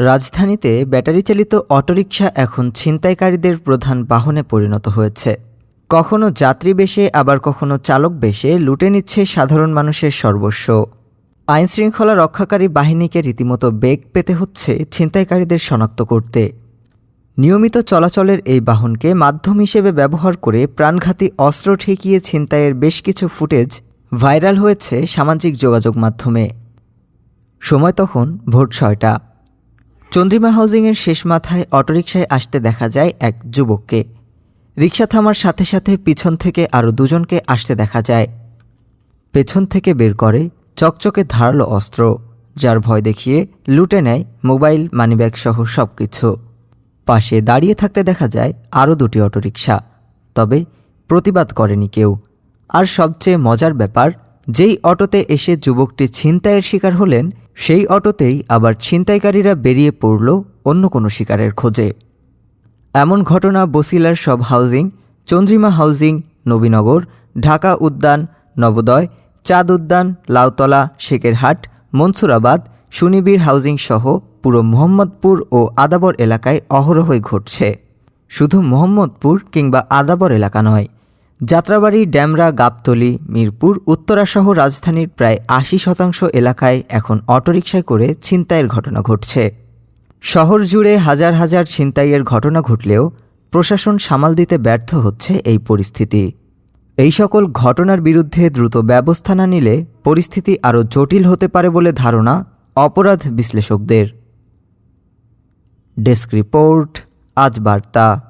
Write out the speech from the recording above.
রাজধানীতে ব্যাটারি চালিত অটোরিকশা এখন ছিনতাইকারীদের প্রধান বাহনে পরিণত হয়েছে। কখনো যাত্রী বেশে, আবার কখনো চালক বেশে লুটে নিচ্ছে সাধারণ মানুষের সর্বস্ব। আইনশৃঙ্খলা রক্ষাকারী বাহিনীকে রীতিমতো বেগ পেতে হচ্ছে ছিনতাইকারীদের শনাক্ত করতে। নিয়মিত চলাচলের এই বাহনকে মাধ্যম হিসেবে ব্যবহার করে প্রাণঘাতী অস্ত্র ঠেকিয়ে ছিনতাইয়ের বেশ কিছু ফুটেজ ভাইরাল হয়েছে সামাজিক যোগাযোগ মাধ্যমে। সময় তখন ভোট ছয়টা। চন্দ্রিমা হাউজিংয়ের শেষ মাথায় অটোরিকশায় আসতে দেখা যায় এক যুবককে। রিক্সা থামার সাথে সাথে পিছন থেকে আরও দুজনকে আসতে দেখা যায়। পেছন থেকে বের করে চকচকে ধারালো অস্ত্র, যার ভয় দেখিয়ে লুটে নেয় মোবাইল, মানিব্যাগ সহ সব কিছু পাশে দাঁড়িয়ে থাকতে দেখা যায় আরও দুটি অটোরিকশা, তবে প্রতিবাদ করেনি কেউ। আর সবচেয়ে মজার ব্যাপার, যেই অটোতে এসে যুবকটি ছিনতাইয়ের শিকার হলেন সেই অটোতেই আবার ছিনতাইকারীরা বেরিয়ে পড়ল অন্য কোনো শিকারের খোঁজে। এমন ঘটনা বসিলার সব housing, Chandrima housing, Nabinagar, Dhaka Udyan, Nabodoy, Chand Udyan, Lautola, Shekherhat, Mansurabad Sunibir housing সহ পুরো মোহাম্মদপুর ও আদাবর এলাকায় অহরহই ঘটছে। শুধু মোহাম্মদপুর কিংবা আদাবর এলাকা নয় যাত্রাবাড়ি, ড্যামরা, গাবতলি, মিরপুর উত্তরাসহ রাজধানীর প্রায় আশি শতাংশ এলাকায় এখন অটোরিকশায় করে ছিনতাইয়ের ঘটনা ঘটছে। শহর জুড়ে হাজার হাজার ছিনতাইয়ের ঘটনা ঘটলেও প্রশাসন সামাল দিতে ব্যর্থ হচ্ছে এই পরিস্থিতি। এই সকল ঘটনার বিরুদ্ধে দ্রুত ব্যবস্থা না নিলে পরিস্থিতি আরও জটিল হতে পারে বলে ধারণা অপরাধ বিশ্লেষকদের। ডেস্ক রিপোর্ট, আজ বার্তা।